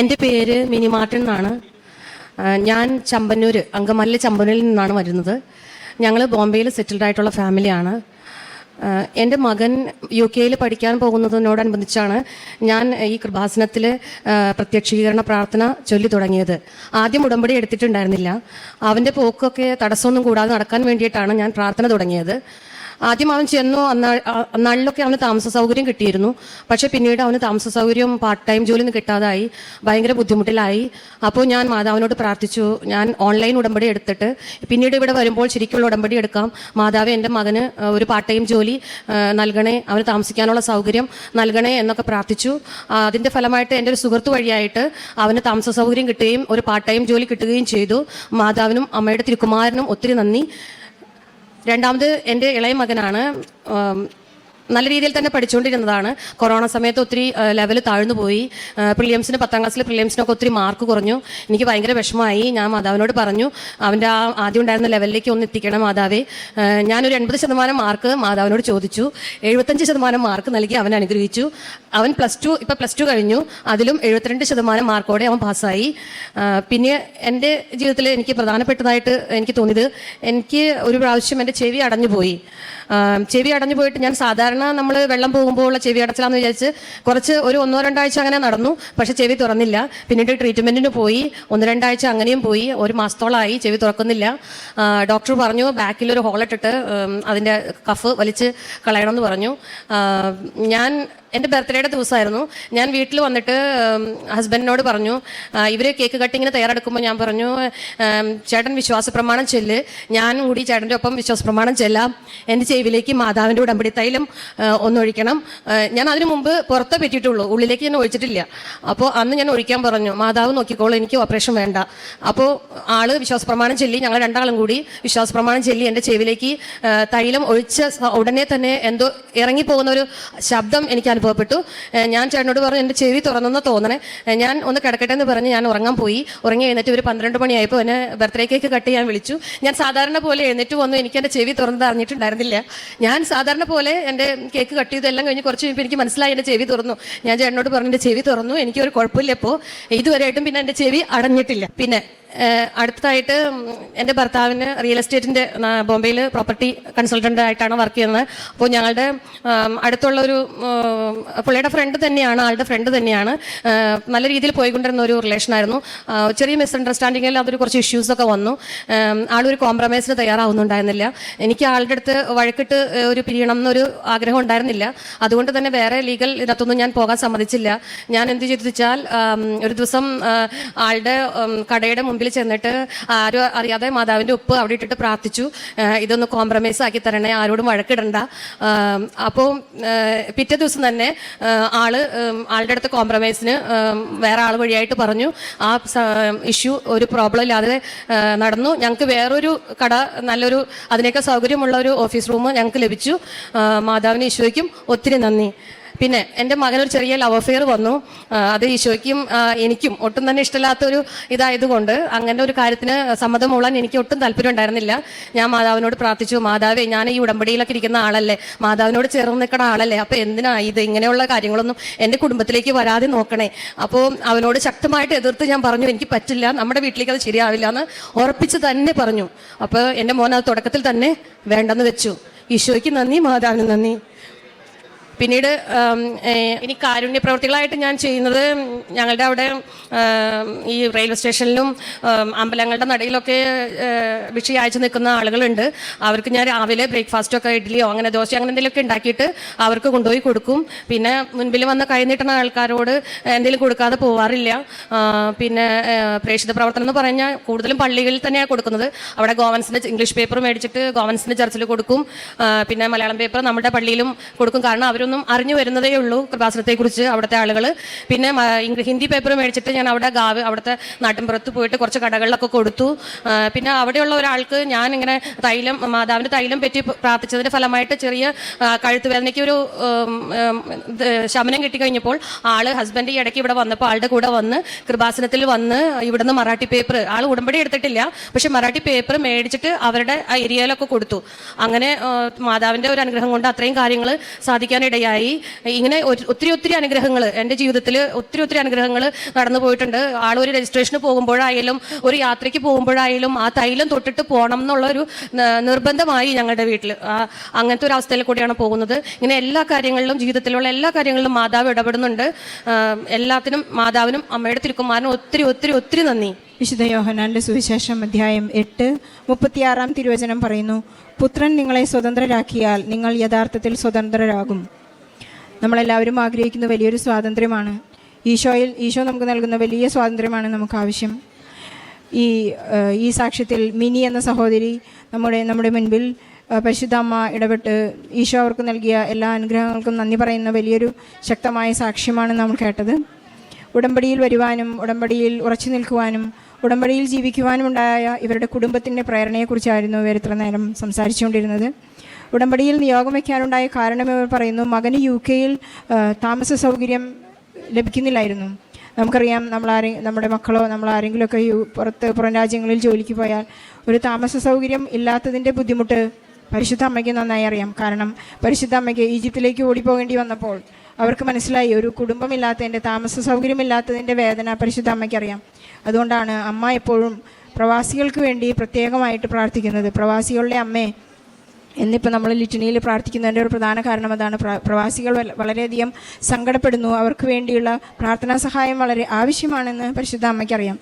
എന്റെ പേര് mini Martin എന്നാണ്. ഞാൻ ചമ്പന്നൂർ അങ്കമല്ലി ചമ്പന്നൂരിൽ നിന്നാണ് വരുന്നത്. ഞങ്ങൾ ബോംബെയിൽ സെറ്റിൽഡ് ആയിട്ടുള്ള ഫാമിലിയാണ്. എന്റെ മകൻ യു കെയിൽ പഠിക്കാൻ പോകുന്നതിനോടനുബന്ധിച്ചാണ് ഞാൻ ഈ കൃപാസനത്തിൽ പ്രത്യക്ഷീകരണ പ്രാർത്ഥന ചൊല്ലി തുടങ്ങിയത്. ആദ്യം ഉടമ്പടി എടുത്തിട്ടുണ്ടായിരുന്നില്ല. അവന്റെ പോക്കൊക്കെ തടസ്സമൊന്നും കൂടാതെ നടക്കാൻ വേണ്ടിയിട്ടാണ് ഞാൻ പ്രാർത്ഥന തുടങ്ങിയത്. ആദ്യം അവൻ ചെന്നു നാളിലൊക്കെ അവന് താമസ സൗകര്യം കിട്ടിയിരുന്നു. പക്ഷെ പിന്നീട് അവന് താമസ സൗകര്യം പാർട്ട് ടൈം ജോലി ഒന്നും കിട്ടാതായി ഭയങ്കര ബുദ്ധിമുട്ടിലായി. അപ്പോൾ ഞാൻ മാതാവിനോട് പ്രാർത്ഥിച്ചു. ഞാൻ ഓൺലൈൻ ഉടമ്പടി എടുത്തിട്ട് പിന്നീട് ഇവിടെ വരുമ്പോൾ ശരിക്കുള്ള ഉടമ്പടി എടുക്കാം. മാതാവ് എന്റെ മകന് ഒരു പാർട്ട് ടൈം ജോലി നൽകണേ അവന് താമസിക്കാനുള്ള സൗകര്യം നൽകണേ എന്നൊക്കെ പ്രാർത്ഥിച്ചു. അതിന്റെ ഫലമായിട്ട് എന്റെ ഒരു സുഹൃത്ത് വഴിയായിട്ട് അവന് താമസ സൗകര്യം കിട്ടുകയും ഒരു പാർട്ട് ടൈം ജോലി കിട്ടുകയും ചെയ്തു. മാതാവിനും അമ്മയുടെ തിരുക്കുമാരനും ഒത്തിരി നന്ദി. രണ്ടാമത് എന്റെ ഇളയ മകനാണ് നല്ല രീതിയിൽ തന്നെ പഠിച്ചുകൊണ്ടിരുന്നതാണ്. കൊറോണ സമയത്ത് ഒത്തിരി ലെവൽ താഴ്ന്നു പോയി. പ്രിലിയംസിന് പത്താം ക്ലാസ്സിൽ പ്രിലിയംസിനൊക്കെ ഒത്തിരി മാർക്ക് കുറഞ്ഞു. എനിക്ക് ഭയങ്കര വിഷമമായി. ഞാൻ മാതാവിനോട് പറഞ്ഞു അവന്റെ ആ ആദ്യം ഉണ്ടായിരുന്ന ലെവലിലേക്ക് ഒന്ന് എത്തിക്കണം മാതാവേ. ഞാനൊരു എൺപത് ശതമാനം മാർക്ക് മാതാവിനോട് ചോദിച്ചു. എഴുപത്തഞ്ച് ശതമാനം മാർക്ക് നൽകി അവൻ അനുഗ്രഹിച്ചു. അവൻ പ്ലസ് ടു ഇപ്പം പ്ലസ് ടു കഴിഞ്ഞു. അതിലും എഴുപത്തിരണ്ട് ശതമാനം മാർക്കോടെ അവൻ പാസ്സായി പിന്നെ എന്റെ ജീവിതത്തിൽ എനിക്ക് പ്രധാനപ്പെട്ടതായിട്ട് എനിക്ക് തോന്നിയത് എനിക്ക് ഒരു പ്രാവശ്യം എന്റെ ചെവി അടഞ്ഞു പോയി ചെവി അടഞ്ഞു പോയിട്ട് ഞാൻ സാധാരണ നമ്മൾ വെള്ളം പോകുമ്പോൾ ഉള്ള ചെവി അടച്ചിലാന്ന് വിചാരിച്ച് കുറച്ച് ഒരു ഒന്നോ രണ്ടാഴ്ച അങ്ങനെ നടന്നു. പക്ഷെ ചെവി തുറന്നില്ല. പിന്നീട് ട്രീറ്റ്മെന്റിന് പോയി. ഒന്ന് രണ്ടാഴ്ച അങ്ങനെയും പോയി. ഒരു മാസത്തോളമായി ചെവി തുറക്കുന്നില്ല. ഡോക്ടർ പറഞ്ഞു ബാക്കിൽ ഒരു ഹോളിട്ടിട്ട് അതിന്റെ കഫ് വലിച്ച് കളയണമെന്ന് പറഞ്ഞു. ഞാൻ എന്റെ ബർത്ത്ഡേയുടെ ദിവസമായിരുന്നു. ഞാൻ വീട്ടിൽ വന്നിട്ട് ഹസ്ബൻഡിനോട് പറഞ്ഞു ഇവർ കേക്ക് കട്ടിങ്ങിന് തയ്യാറെടുക്കുമ്പോൾ ഞാൻ പറഞ്ഞു ചേട്ടൻ വിശ്വാസ പ്രമാണം ചെല്ല്. ഞാനും കൂടി ചേട്ടന്റെ ഒപ്പം വിശ്വാസ പ്രമാണം ചെല്ലാം. എന്റെ ചെവിയിലേക്ക് മാതാവിന്റെ ഉടമ്പടി തൈലം ഒന്നൊഴിക്കണം. ഞാൻ അതിനു മുമ്പ് പുറത്തെ പറ്റിയിട്ടുള്ളൂ. ഉള്ളിലേക്ക് ഞാൻ ഒഴിച്ചിട്ടില്ല. അപ്പോൾ അന്ന് ഞാൻ ഒഴിക്കാൻ പറഞ്ഞു മാതാവ് നോക്കിക്കോളൂ എനിക്ക് ഓപ്പറേഷൻ വേണ്ട. അപ്പോൾ ആൾ വിശ്വാസ പ്രമാണം ചെല്ലി ഞങ്ങൾ രണ്ടാളും കൂടി വിശ്വാസ പ്രമാണം ചെല്ലി എന്റെ ചെവിയിലേക്ക് തൈലം ഒഴിച്ച ഉടനെ തന്നെ എന്തോ ഇറങ്ങിപ്പോകുന്ന ഒരു ശബ്ദം എനിക്ക് അനുഭവപ്പെട്ടു. ഞാൻ ചേട്ടനോട് പറഞ്ഞു എന്റെ ചെവി തുറന്നെന്ന് തോന്നണേ. ഞാൻ ഒന്ന് കിടക്കട്ടെ എന്ന് പറഞ്ഞ് ഞാൻ ഉറങ്ങാൻ പോയി. ഉറങ്ങി എഴുന്നേറ്റ് ഒരു പന്ത്രണ്ട് മണിയായപ്പോൾ എന്നെ ബർത്ത്ഡേ കേക്ക് കട്ട് ചെയ്യാൻ വിളിച്ചു. ഞാൻ സാധാരണ പോലെ എഴുന്നേറ്റ് വന്നു. എനിക്ക് എന്റെ ചെവി തുറന്നത് അറിഞ്ഞിട്ടുണ്ടായിരുന്നില്ല. ഞാൻ സാധാരണ പോലെ എന്റെ കേക്ക് കട്ട് ചെയ്തെല്ലാം കഴിഞ്ഞ് കുറച്ച് കഴിയുമ്പോൾ എനിക്ക് മനസ്സിലായി എന്റെ ചെവി തുറന്നു. ഞാൻ ചേട്ടനോട് പറഞ്ഞു എന്റെ ചെവി തുറന്നു. എനിക്കൊരു കുഴപ്പമില്ല ഇപ്പോൾ ഇതുവരെയായിട്ടും പിന്നെ എന്റെ ചെവി അടഞ്ഞിട്ടില്ല. പിന്നെ അടുത്തതായിട്ട് എന്റെ ഭർത്താവിന് റിയൽ എസ്റ്റേറ്റിന്റെ ബോംബെയിൽ പ്രോപ്പർട്ടി കൺസൾട്ടന്റ് ആയിട്ടാണ് വർക്ക് ചെയ്യുന്നത്. അപ്പോൾ ഞങ്ങളുടെ അടുത്തുള്ള ഒരു പുള്ളിയുടെ ഫ്രണ്ട് തന്നെയാണ് ആളുടെ ഫ്രണ്ട് തന്നെയാണ്. നല്ല രീതിയിൽ പോയിക്കൊണ്ടിരുന്ന ഒരു റിലേഷനായിരുന്നു. ചെറിയ മിസ്അണ്ടർസ്റ്റാൻഡിങ്ങിൽ അതൊരു കുറച്ച് ഇഷ്യൂസൊക്കെ വന്നു. ആളൊരു കോംപ്രമൈസിന് തയ്യാറാവുന്നുണ്ടായിരുന്നില്ല. എനിക്ക് ആളുടെ അടുത്ത് വഴക്കിട്ട് ഒരു പിരിയണം എന്നൊരു ആഗ്രഹം ഉണ്ടായിരുന്നില്ല. അതുകൊണ്ട് തന്നെ വേറെ ലീഗൽ ഇതിനകത്തൊന്നും ഞാൻ പോകാൻ സമ്മതിച്ചില്ല. ഞാൻ എന്ത് ചെയ്തു വെച്ചാൽ ഒരു ദിവസം ആളുടെ കടയുടെ മുമ്പിൽ ചെന്നിട്ട് ആരും അറിയാതെ മാതാവിന്റെ ഉപ്പ് അവിടെ ഇട്ടിട്ട് പ്രാർത്ഥിച്ചു. ഇതൊന്ന് കോംപ്രമൈസ് ആക്കി തരണേ ആരോടും വഴക്കിടണ്ട. അപ്പോൾ പിറ്റേ ദിവസം തന്നെ ആൾ ആളുടെ അടുത്ത് കോംപ്രമൈസിന് വേറെ ആൾ വഴിയായിട്ട് പറഞ്ഞു. ആ ഇഷ്യൂ ഒരു പ്രോബ്ലം ഇല്ലാതെ നടന്നു. ഞങ്ങൾക്ക് വേറൊരു കട നല്ലൊരു അതിനേക്കാൾ സൗകര്യമുള്ള ഒരു ഓഫീസ് റൂം ഞങ്ങൾക്ക് ലഭിച്ചു. മാതാവിന് ഈശോയ്ക്കും ഒത്തിരി നന്ദി. പിന്നെ എന്റെ മകനൊരു ചെറിയ ലവ് അഫെയർ വന്നു. അത് ഈശോയ്ക്കും എനിക്കും ഒട്ടും തന്നെ ഇഷ്ടമില്ലാത്തൊരു ഇതായതുകൊണ്ട് അങ്ങനെ ഒരു കാര്യത്തിന് സമ്മതം മൂളാൻ എനിക്ക് ഒട്ടും താല്പര്യം ഉണ്ടായിരുന്നില്ല. ഞാൻ മാതാവിനോട് പ്രാർത്ഥിച്ചു മാതാവേ ഞാൻ ഈ ഉടമ്പടിയിലൊക്കെ ഇരിക്കുന്ന ആളല്ലേ? മാതാവിനോട് ചേർന്ന് നിൽക്കുന്ന ആളല്ലേ? അപ്പോൾ എന്തിനാ ഇത്? ഇങ്ങനെയുള്ള കാര്യങ്ങളൊന്നും എന്റെ കുടുംബത്തിലേക്ക് വരാതെ നോക്കണേ. അപ്പോൾ അവനോട് ശക്തമായിട്ട് എതിർത്ത് ഞാൻ പറഞ്ഞു എനിക്ക് പറ്റില്ല നമ്മുടെ വീട്ടിലേക്ക് അത് ശരിയാവില്ല എന്ന് ഉറപ്പിച്ച് തന്നെ പറഞ്ഞു. അപ്പോൾ എന്റെ മോൻ അത് തുടക്കത്തിൽ തന്നെ വേണ്ടെന്ന് വെച്ചു. ഈശോയ്ക്ക് നന്ദി മാതാവിന് നന്ദി. പിന്നീട് ഇനി കാരുണ്യ പ്രവർത്തികളായിട്ട് ഞാൻ ചെയ്യുന്നത് ഞങ്ങളുടെ അവിടെ ഈ റെയിൽവേ സ്റ്റേഷനിലും അമ്പലങ്ങളുടെ നടയിലൊക്കെ ഭിക്ഷ അയച്ചു നിൽക്കുന്ന ആളുകളുണ്ട്. അവർക്ക് ഞാൻ രാവിലെ ബ്രേക്ക്ഫാസ്റ്റൊക്കെ ഇഡ്ഡലിയോ അങ്ങനെ ദോശ അങ്ങനെ എന്തെങ്കിലുമൊക്കെ ഉണ്ടാക്കിയിട്ട് അവർക്ക് കൊണ്ടുപോയി കൊടുക്കും. പിന്നെ മുൻപിൽ വന്ന് കൈ നീട്ടുന്ന ആൾക്കാരോട് എന്തെങ്കിലും കൊടുക്കാതെ പോവാറില്ല. പിന്നെ പ്രേക്ഷിത പ്രവർത്തനം എന്ന് പറഞ്ഞാൽ കൂടുതലും പള്ളികളിൽ തന്നെയാണ് കൊടുക്കുന്നത്. അവിടെ ഗോവൻസിന്റെ ഇംഗ്ലീഷ് പേപ്പർ മേടിച്ചിട്ട് ഗോവൻസിന്റെ ചർച്ചിൽ കൊടുക്കും. പിന്നെ മലയാളം പേപ്പർ നമ്മുടെ പള്ളിയിലും കൊടുക്കും. കാരണം അവരൊന്നും അറിഞ്ഞു വരുന്നതേ ഉള്ളൂ കൃപാസനത്തെക്കുറിച്ച് അവിടുത്തെ ആളുകൾ പിന്നെ ഹിന്ദി പേപ്പർ മേടിച്ചിട്ട് ഞാൻ അവിടെ ഗാവ് അവിടുത്തെ നാട്ടിൻപുറത്ത് പോയിട്ട് കുറച്ച് കടകളിലൊക്കെ കൊടുത്തു. പിന്നെ അവിടെയുള്ള ഒരാൾക്ക് ഞാൻ ഇങ്ങനെ തൈലം മാതാവിന്റെ തൈലം പറ്റി പ്രാർത്ഥിച്ചതിന്റെ ഫലമായിട്ട് ചെറിയ കഴുത്ത് വേദനയ്ക്ക് ഒരു ശമനം കിട്ടിക്കഴിഞ്ഞപ്പോൾ ആൾ ഹസ്ബൻഡ് ഈ ഇടയ്ക്ക് ഇവിടെ വന്നപ്പോൾ ആളുടെ കൂടെ വന്ന് കൃപാസനത്തിൽ വന്ന് ഇവിടുന്ന് മറാഠി പേപ്പർ ആൾ ഉടമ്പടി എടുത്തിട്ടില്ല പക്ഷെ മറാഠി പേപ്പർ മേടിച്ചിട്ട് അവരുടെ ആ ഏരിയയിലൊക്കെ കൊടുത്തു. അങ്ങനെ മാതാവിന്റെ ഒരു അനുഗ്രഹം കൊണ്ട് അത്രയും കാര്യങ്ങൾ സാധിക്കാനിടയായി. ഇടയായി ഇങ്ങനെ ഒത്തിരി ഒത്തിരി അനുഗ്രഹങ്ങൾ എന്റെ ജീവിതത്തിൽ ഒത്തിരി ഒത്തിരി അനുഗ്രഹങ്ങൾ നടന്നു പോയിട്ടുണ്ട്. ആളൊരു രജിസ്ട്രേഷന് പോകുമ്പോഴായാലും ഒരു യാത്രയ്ക്ക് പോകുമ്പോഴായാലും ആ തൈലം തൊട്ടിട്ട് പോകണം എന്നുള്ള ഒരു നിർബന്ധമായി ഞങ്ങളുടെ വീട്ടിൽ അങ്ങനത്തെ ഒരു അവസ്ഥയിൽ കൂടിയാണ് പോകുന്നത്. ഇങ്ങനെ എല്ലാ കാര്യങ്ങളിലും ജീവിതത്തിലുള്ള എല്ലാ കാര്യങ്ങളിലും മാതാവ് ഇടപെടുന്നുണ്ട്. എല്ലാത്തിനും മാതാവിനും അമ്മയുടെ തിരുക്കുമാരനും ഒത്തിരി ഒത്തിരി ഒത്തിരി നന്ദി. വിശുദ്ധ യോഹനാന്റെ സുവിശേഷം അധ്യായം എട്ട് മുപ്പത്തിയാറാം തിരുവചനം പറയുന്നു പുത്രൻ നിങ്ങളെ സ്വതന്ത്രരാക്കിയാൽ നിങ്ങൾ യഥാർത്ഥത്തിൽ സ്വതന്ത്രരാകും. നമ്മളെല്ലാവരും ആഗ്രഹിക്കുന്ന വലിയൊരു സ്വാതന്ത്ര്യമാണ്. ഈശോയിൽ ഈശോ നമുക്ക് നൽകുന്ന വലിയ സ്വാതന്ത്ര്യമാണ് നമുക്ക് ആവശ്യം ഈ ഈ സാക്ഷ്യത്തിൽ മിനി എന്ന സഹോദരി നമ്മുടെ നമ്മുടെ മുൻപിൽ പരിശുദ്ധ അമ്മ ഇടപെട്ട് ഈശോ അവർക്ക് നൽകിയ എല്ലാ അനുഗ്രഹങ്ങൾക്കും നന്ദി പറയുന്ന വലിയൊരു ശക്തമായ സാക്ഷ്യമാണ് നമ്മൾ കേട്ടത്. ഉടമ്പടിയിൽ വരുവാനും ഉടമ്പടിയിൽ ഉറച്ചു നിൽക്കുവാനും ഉടമ്പടിയിൽ ജീവിക്കുവാനും ഉണ്ടായ ഇവരുടെ കുടുംബത്തിന്റെ പ്രേരണയെക്കുറിച്ചായിരുന്നു ഇത്ര നേരം സംസാരിച്ചുകൊണ്ടിരുന്നത്. ഉടമ്പടിയിൽ നിയോഗം വയ്ക്കാനുണ്ടായ കാരണം ഇവർ പറയുന്നു മകന് യു കെയിൽ താമസ സൗകര്യം ലഭിക്കുന്നില്ലായിരുന്നു. നമുക്കറിയാം നമ്മൾ ആരെ നമ്മുടെ മക്കളോ നമ്മൾ ആരെങ്കിലുമൊക്കെ പുറത്ത് പുറം രാജ്യങ്ങളിൽ ജോലിക്ക് പോയാൽ ഒരു താമസ സൗകര്യം ഇല്ലാത്തതിന്റെ ബുദ്ധിമുട്ട് പരിശുദ്ധ അമ്മയ്ക്ക് നന്നായി അറിയാം. കാരണം പരിശുദ്ധ അമ്മയ്ക്ക് ഈജിപ്തിലേക്ക് ഓടിപ്പോകേണ്ടി വന്നപ്പോൾ അവർക്ക് മനസ്സിലായി ഒരു കുടുംബമില്ലാത്തതിന്റെ താമസ സൗകര്യമില്ലാത്തതിന്റെ വേദന പരിശുദ്ധ അമ്മയ്ക്കറിയാം അതുകൊണ്ടാണ് അമ്മ എപ്പോഴും പ്രവാസികൾക്ക് വേണ്ടി പ്രത്യേകമായിട്ട് പ്രാർത്ഥിക്കുന്നത്. പ്രവാസികളുടെ അമ്മേ എന്നിപ്പോൾ നമ്മൾ ലിറ്റനിയിൽ പ്രാർത്ഥിക്കുന്നതിന്റെ ഒരു പ്രധാന കാരണം അതാണ് പ്ര- പ്രവാസികൾ വളരെയധികം സങ്കടപ്പെടുന്നു. അവർക്ക് വേണ്ടിയുള്ള പ്രാർത്ഥനാ സഹായം വളരെ ആവശ്യമാണെന്ന് പരിശുദ്ധ അമ്മയ്ക്കറിയാം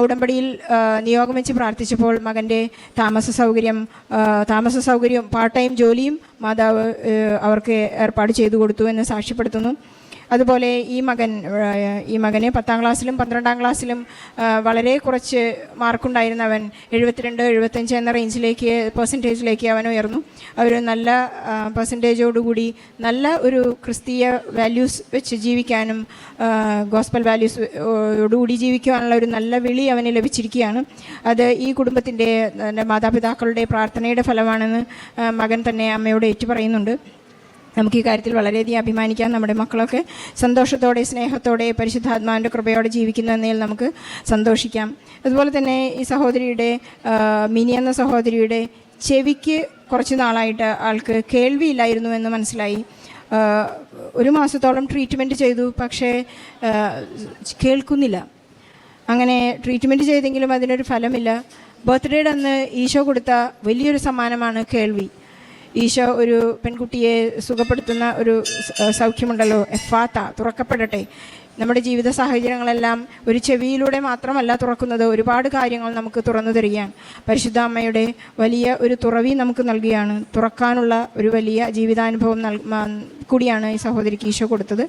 ഉടമ്പടിയിൽ നിയോഗം വെച്ച് പ്രാർത്ഥിച്ചപ്പോൾ മകന്റെ താമസ സൗകര്യം താമസ സൗകര്യം പാർട്ട് ടൈം ജോലിയും മാതാവ് അവർക്ക് ഏർപ്പാട് ചെയ്തു കൊടുത്തു എന്ന് സാക്ഷ്യപ്പെടുത്തുന്നു. അതുപോലെ ഈ മകൻ ഈ മകന് പത്താം ക്ലാസ്സിലും പന്ത്രണ്ടാം ക്ലാസ്സിലും വളരെ കുറച്ച് മാർക്കുണ്ടായിരുന്നവൻ എഴുപത്തിരണ്ട് എഴുപത്തഞ്ച് എന്ന റേഞ്ചിലേക്ക് പെർസെന്റേജിലേക്ക് അവൻ ഉയർന്നു. അവർ നല്ല പെർസെന്റേജോടുകൂടി നല്ല ഒരു ക്രിസ്തീയ വാല്യൂസ് വെച്ച് ജീവിക്കാനും ഗോസ്പൽ വാല്യൂസ് ഓടുകൂടി ജീവിക്കുവാനുള്ള ഒരു നല്ല വിളി അവന് ലഭിച്ചിരിക്കുകയാണ്. അത് ഈ കുടുംബത്തിന്റെ മാതാപിതാക്കളുടെ പ്രാർത്ഥനയുടെ ഫലമാണെന്ന് മകൻ തന്നെ അമ്മയോട് ഏറ്റുപറയുന്നുണ്ട്. നമുക്ക് ഈ കാര്യത്തിൽ വളരെയധികം അഭിമാനിക്കാം. നമ്മുടെ മക്കളൊക്കെ സന്തോഷത്തോടെ സ്നേഹത്തോടെ പരിശുദ്ധാത്മാവിന്റെ കൃപയോടെ ജീവിക്കുന്നു എന്നതിൽ നമുക്ക് സന്തോഷിക്കാം. അതുപോലെ തന്നെ ഈ സഹോദരിയുടെ മിനി എന്ന സഹോദരിയുടെ ചെവിക്ക് കുറച്ച് നാളായിട്ട് ആൾക്ക് കേൾവിയില്ലായിരുന്നു എന്ന് മനസ്സിലായി. ഒരു മാസത്തോളം ട്രീറ്റ്മെന്റ് ചെയ്തു പക്ഷേ കേൾക്കുന്നില്ല. അങ്ങനെ ട്രീറ്റ്മെന്റ് ചെയ്തെങ്കിലും അതിനൊരു ഫലമില്ല. ബർത്ത്ഡേയുടെ അന്ന് ഈശോ കൊടുത്ത വലിയൊരു സമ്മാനമാണ് കേൾവി. ഈശോ ഒരു പെൺകുട്ടിയെ സുഖപ്പെടുത്തുന്ന ഒരു സൗഖ്യമുണ്ടല്ലോ. എഫാത്ത തുറക്കപ്പെടട്ടെ. നമ്മുടെ ജീവിത സാഹചര്യങ്ങളെല്ലാം ഒരു ചെവിയിലൂടെ മാത്രമല്ല തുറക്കുന്നത്. ഒരുപാട് കാര്യങ്ങൾ നമുക്ക് തുറന്നു തരികയാണ്. പരിശുദ്ധ അമ്മയുടെ വലിയ ഒരു തുറവി നമുക്ക് നൽകുകയാണ്. തുറക്കാനുള്ള ഒരു വലിയ ജീവിതാനുഭവം നൽ കൂടിയാണ് ഈ സഹോദരിക്ക് ഈശോ കൊടുത്തത്.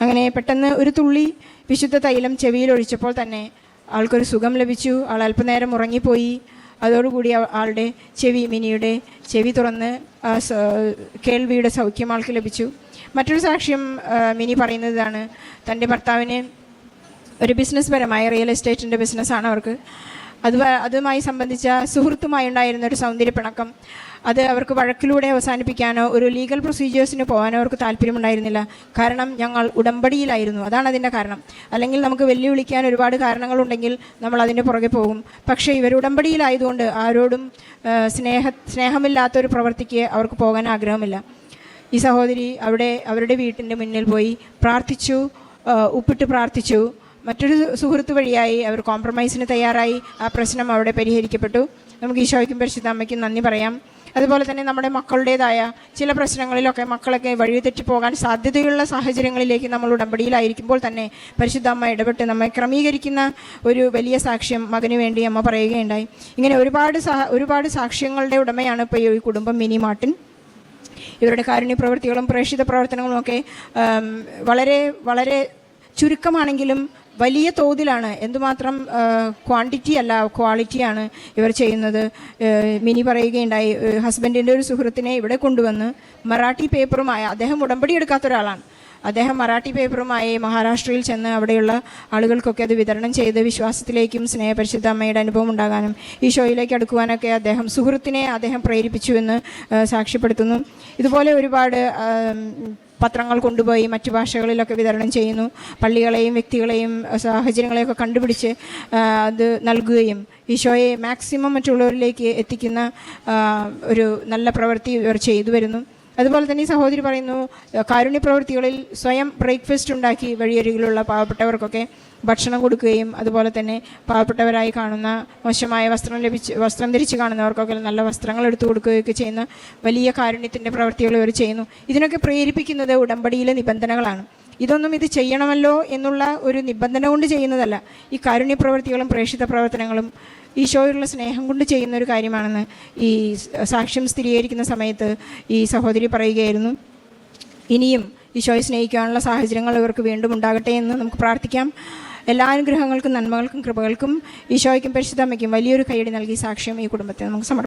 അങ്ങനെ പെട്ടെന്ന് ഒരു തുള്ളി വിശുദ്ധ തൈലം ചെവിയിൽ ഒഴിച്ചപ്പോൾ തന്നെ ആൾക്കൊരു സുഖം ലഭിച്ചു. ആൾ അല്പനേരം ഉറങ്ങിപ്പോയി. അതോടുകൂടി ആളുടെ ചെവി മിനിയുടെ ചെവി തുറന്ന് കേൾവിയുടെ സൗഖ്യം ആൾക്ക് ലഭിച്ചു. മറ്റൊരു സാക്ഷ്യം മിനി പറയുന്നതാണ് തന്റെ ഭർത്താവിന് ഒരു ബിസിനസ് പരമായ റിയൽ എസ്റ്റേറ്റിന്റെ ബിസിനസ്സാണ് അവർക്ക്. അത് അതുമായി സംബന്ധിച്ച സുഹൃത്തുമായി ഉണ്ടായിരുന്ന ഒരു സൗന്ദര്യപ്പിണക്കം. അത് അവർക്ക് വഴക്കിലൂടെ അവസാനിപ്പിക്കാനോ ഒരു ലീഗൽ പ്രൊസീജിയേഴ്സിന് പോകാനോ അവർക്ക് താല്പര്യമുണ്ടായിരുന്നില്ല. കാരണം ഞങ്ങൾ ഉടമ്പടിയിലായിരുന്നു. അതാണ് അതിന്റെ കാരണം. അല്ലെങ്കിൽ നമുക്ക് വെല്ലുവിളിക്കാൻ ഒരുപാട് കാരണങ്ങളുണ്ടെങ്കിൽ നമ്മൾ അതിന്റെ പുറകെ പോകും. പക്ഷേ ഇവർ ഉടമ്പടിയിലായതുകൊണ്ട് ആരോടും സ്നേഹ സ്നേഹമില്ലാത്തൊരു പ്രവൃത്തിക്ക് അവർക്ക് പോകാൻ ആഗ്രഹമില്ല. ഈ സഹോദരി അവിടെ അവരുടെ വീട്ടിന്റെ മുന്നിൽ പോയി പ്രാർത്ഥിച്ചു ഉപ്പിട്ട് പ്രാർത്ഥിച്ചു. മറ്റൊരു സുഹൃത്ത് വഴിയായി അവർ കോംപ്രമൈസിന് തയ്യാറായി. ആ പ്രശ്നം അവിടെ പരിഹരിക്കപ്പെട്ടു. നമുക്ക് ഈശോയ്ക്കും പരിശുദ്ധ അമ്മയ്ക്കും നന്ദി പറയാം. അതുപോലെ തന്നെ നമ്മുടെ മക്കളുടേതായ ചില പ്രശ്നങ്ങളിലൊക്കെ മക്കളൊക്കെ വഴിതെറ്റി പോകാൻ സാധ്യതയുള്ള സാഹചര്യങ്ങളിലേക്ക് നമ്മൾ ഉടമ്പടിയിലായിരിക്കുമ്പോൾ തന്നെ പരിശുദ്ധ അമ്മ ഇടപെട്ട് നമ്മെ ക്രമീകരിക്കുന്ന ഒരു വലിയ സാക്ഷ്യം മകന് വേണ്ടി അമ്മ പറയുകയുണ്ടായി. ഇങ്ങനെ ഒരുപാട് ഒരുപാട് സാക്ഷ്യങ്ങളുടെ ഉടമയാണ് ഇപ്പോൾ ഈ കുടുംബം മിനി മാർട്ടിൻ. ഇവരുടെ കാരുണ്യ പ്രവൃത്തികളും പ്രേക്ഷിത പ്രവർത്തനങ്ങളും ഒക്കെ വളരെ വളരെ ചുരുക്കമാണെങ്കിലും വലിയ തോതിലാണ്. എന്തുമാത്രം ക്വാണ്ടിറ്റി അല്ല ക്വാളിറ്റിയാണ് ഇവർ ചെയ്യുന്നത്. മിനി പറയുകയുണ്ടായി ഹസ്ബൻഡിന്റെ ഒരു സുഹൃത്തിനെ ഇവിടെ കൊണ്ടുവന്ന് മറാഠി പേപ്പറുമായ അദ്ദേഹം ഉടമ്പടി എടുക്കാത്ത ഒരാളാണ്. അദ്ദേഹം മറാഠി പേപ്പറുമായി മഹാരാഷ്ട്രയിൽ ചെന്ന് അവിടെയുള്ള ആളുകൾക്കൊക്കെ അത് വിതരണം ചെയ്ത് വിശ്വാസത്തിലേക്കും സ്നേഹപരിശുദ്ധ അമ്മയുടെ അനുഭവം ഉണ്ടാകാനും ഷോയിലേക്ക് അടുക്കുവാനൊക്കെ അദ്ദേഹം സുഹൃത്തിനെ അദ്ദേഹം പ്രേരിപ്പിച്ചുവെന്ന് സാക്ഷ്യപ്പെടുത്തുന്നു. ഇതുപോലെ ഒരുപാട് പത്രങ്ങൾ കൊണ്ടുപോയി മറ്റു ഭാഷകളിലൊക്കെ വിതരണം ചെയ്യുന്നു. പള്ളികളെയും വ്യക്തികളെയും സാഹചര്യങ്ങളെയൊക്കെ കണ്ടുപിടിച്ച് അത് നൽകുകയും ഈശോയെ മാക്സിമം മറ്റുള്ളവരിലേക്ക് എത്തിക്കുന്ന ഒരു നല്ല പ്രവൃത്തി ഇവർ ചെയ്തു വരുന്നു. അതുപോലെ തന്നെ ഈ സഹോദരി പറയുന്നു കാരുണ്യ പ്രവൃത്തികളിൽ സ്വയം ബ്രേക്ക്ഫാസ്റ്റ് ഉണ്ടാക്കി വഴിയരികിലുള്ള പാവപ്പെട്ടവർക്കൊക്കെ ഭക്ഷണം കൊടുക്കുകയും അതുപോലെ തന്നെ പാവപ്പെട്ടവരായി കാണുന്ന മോശമായ വസ്ത്രം ലഭിച്ച് വസ്ത്രം ധരിച്ച് കാണുന്നവർക്കൊക്കെ നല്ല വസ്ത്രങ്ങൾ എടുത്തു കൊടുക്കുകയൊക്കെ ചെയ്യുന്ന വലിയ കാരുണ്യത്തിന്റെ പ്രവൃത്തികൾ ഇവർ ചെയ്യുന്നു. ഇതിനൊക്കെ പ്രേരിപ്പിക്കുന്നത് ഉടമ്പടിയിലെ നിബന്ധനകളാണ്. ഇതൊന്നും ഇത് ചെയ്യണമല്ലോ എന്നുള്ള ഒരു നിബന്ധന കൊണ്ട് ചെയ്യുന്നതല്ല. ഈ കാരുണ്യ പ്രവൃത്തികളും പ്രേക്ഷിത പ്രവർത്തനങ്ങളും ഈശോയുള്ള സ്നേഹം കൊണ്ട് ചെയ്യുന്ന ഒരു കാര്യമാണെന്ന് ഈ സാക്ഷ്യം സ്ഥിരീകരിക്കുന്ന സമയത്ത് ഈ സഹോദരി പറയുകയായിരുന്നു. ഇനിയും ഈശോയെ സ്നേഹിക്കാനുള്ള സാഹചര്യങ്ങൾ ഇവർക്ക് വീണ്ടും ഉണ്ടാകട്ടെ എന്ന് നമുക്ക് പ്രാർത്ഥിക്കാം. എല്ലാ അനുഗ്രഹങ്ങൾക്കും നന്മകൾക്കും കൃപകൾക്കും ഈശോയ്ക്കും പരിശുദ്ധമ്മയ്ക്കും വലിയൊരു കൈയടി നൽകി സാക്ഷ്യം ഈ കുടുംബത്തെ നമുക്ക് സമർപ്പിക്കാം